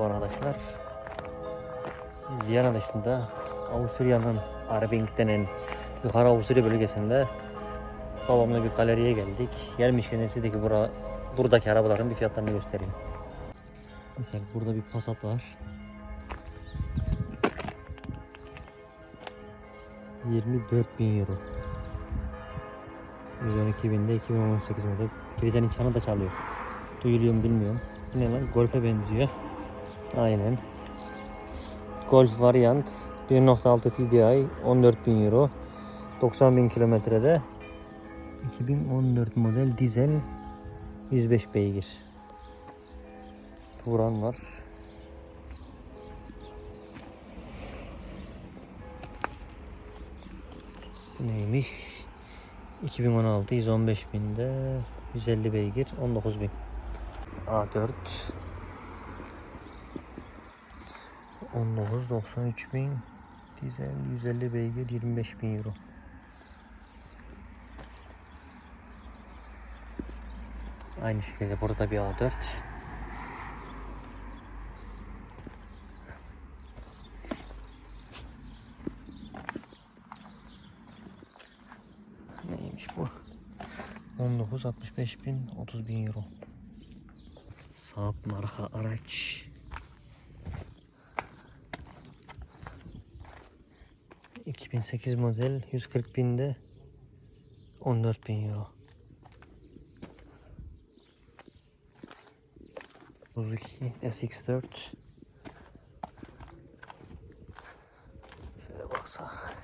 Arkadaşlar Viyana dışında Avusturya'nın Arbing denen yukarı Avusturya bölgesinde babamla bir galeriye geldik. Gelmişken size ki bura, buradaki arabaların bir fiyatlarını göstereyim. Mesela burada bir Passat var. 24 bin euro. 112 binde 2018 model. Krizenin çanı da çalıyor. Duyuluyor mu bilmiyorum. Bu ne lan? Golf'e benziyor. Aynen. Golf variant 1.6 TDI 14 bin euro. 90 bin kilometrede 2014 model dizel 105 beygir. Turan var. Bu neymiş? 2016 115 binde 150 beygir 19 bin. A4 19 93 bin dizel 150 beygir 25 bin euro. Aynı şekilde burada bir A4 Neymiş bu? 19 65 bin 30 bin euro. Saab marka araç. 2008 model 140 binde 14 bin euro. Suzuki SX4 Şöyle baksak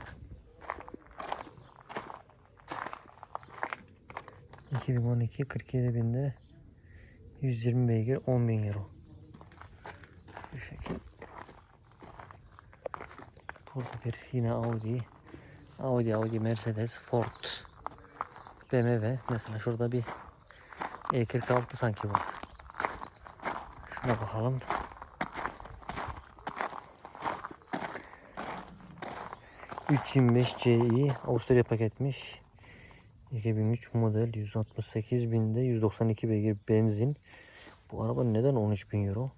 2012 47 binde 120 beygir 10 bin euro. Bu şekil. Burada bir yine Audi. Audi, Audi, Mercedes, Ford, BMW. Mesela şurada bir E46 sanki var. Şuna bakalım. ...325 CI Avusturya paketmiş. 2003 model 168 binde 192 beygir benzin. Bu araba neden 13 bin euro?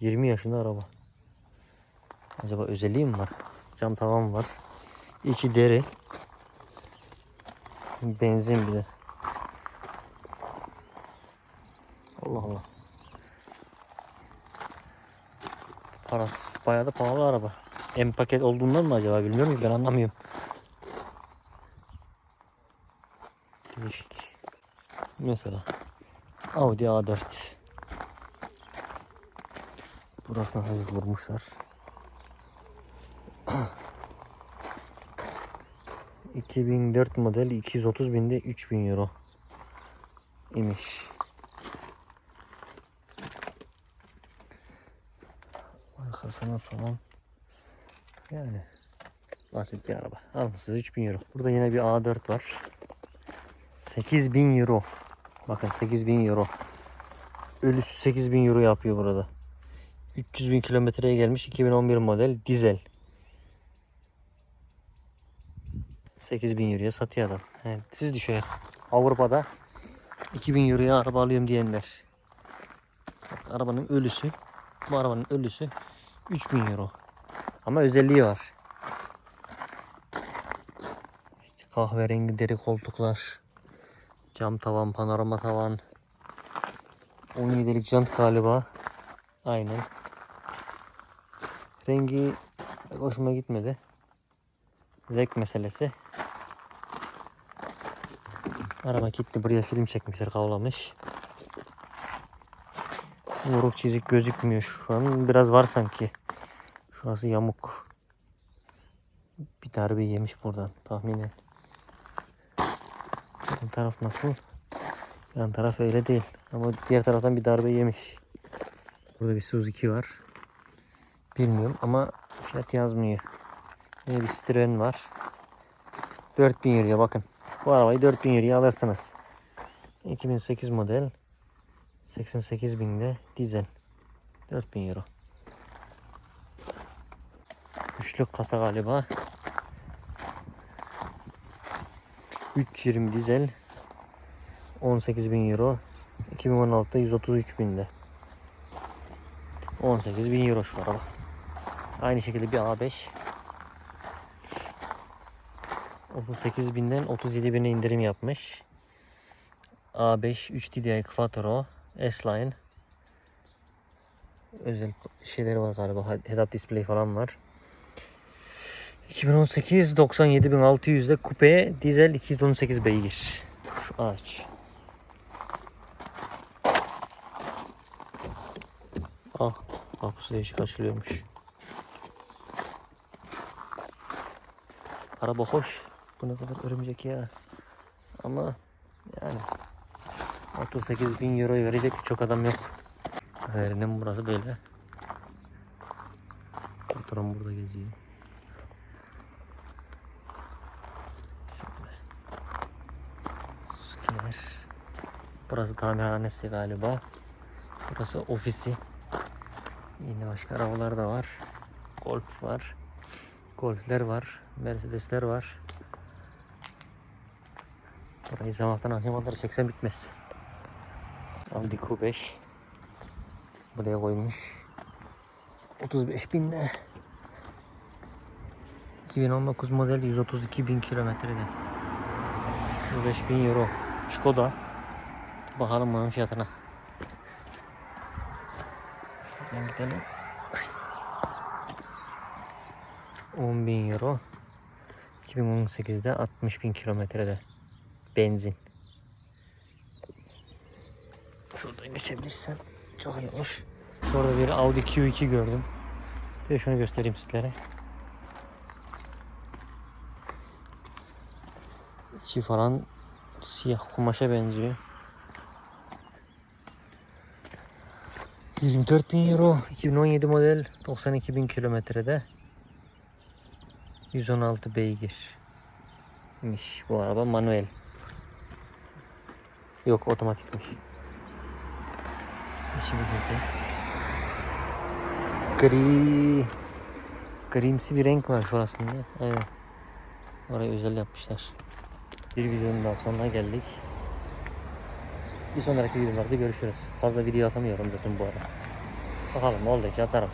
20 yaşında araba. Acaba özelliği mi var? Cam tavan var. İçi deri. Benzin bir de. Allah Allah. Parası bayağı da pahalı araba. M paket olduğundan mı acaba bilmiyorum ki ben anlamıyorum. Değişik. Mesela Audi A4. Burasına hafif vurmuşlar. 2004 model 230 binde 3000 euro imiş. Arkasına falan yani basit bir araba. Alın size 3000 euro. Burada yine bir A4 var. 8000 euro. Bakın 8000 euro. Ölüsü 8000 euro yapıyor burada. 300 bin kilometreye gelmiş 2011 model dizel. 8000 euroya satıyor adam. Yani siz düşünün. Avrupa'da 2000 euroya araba alıyorum diyenler. Bak, arabanın ölüsü. Bu arabanın ölüsü 3000 euro. Ama özelliği var. İşte kahverengi deri koltuklar. Cam tavan, panorama tavan. 17'lik jant galiba. Aynen. Rengi hoşuma gitmedi. Zevk meselesi. Araba gitti buraya film çekmişler kavlamış. Vuruk çizik gözükmüyor şu an. Biraz var sanki. Şurası yamuk. Bir darbe yemiş buradan tahminen. Yan taraf nasıl? Yan taraf öyle değil. Ama diğer taraftan bir darbe yemiş. Burada bir Suzuki var. Bilmiyorum ama fiyat yazmıyor. Yine bir Citroen var. 4000 euroya bakın. Bu arabayı 4000 euroya alırsınız. 2008 model. 88 binde dizel. 4000 euro. Üçlük kasa galiba. 320 dizel. 18 bin euro. 2016'da 133 binde. 18 bin euro şu araba. Aynı şekilde bir A5. 38 binden 37 bine indirim yapmış. A5 3 DDI Quattro S-Line. Özel şeyleri var galiba. Head-up display falan var. 2018 97.600'de kupe dizel 218 beygir. Şu ağaç. Ah, kapısı değişik açılıyormuş. Araba hoş. Bu ne kadar örümcek ya. Ama yani 38 bin euroyu verecek çok adam yok. Galerinin burası böyle. Oturan burada geziyor. Şöyle. Burası tamirhanesi galiba. Burası ofisi. Yine başka arabalar da var. Golf var. Golfler var. Mercedesler var. Burayı sabahtan akşama kadar çeksen bitmez. Audi Q5. Buraya koymuş. 35 binde. 2019 model 132 bin kilometrede. 35 bin euro. Skoda. Bakalım bunun fiyatına. Şuradan gidelim. 10 bin euro. 2018'de 60 bin kilometrede. Benzin. Şuradan geçebilirsem çok iyi olur. Şurada bir Audi Q2 gördüm. Bir şunu göstereyim sizlere. İçi falan siyah kumaşa benziyor. 24 bin euro 2017 model 92 bin kilometrede 116 beygir imiş bu araba manuel yok otomatikmiş. Şimdi gri. Grimsi bir renk var şurasında. Evet. Orayı özel yapmışlar. Bir videonun daha sonuna geldik. Bir sonraki videolarda görüşürüz. Fazla video atamıyorum zaten bu ara. Bakalım oldukça atarım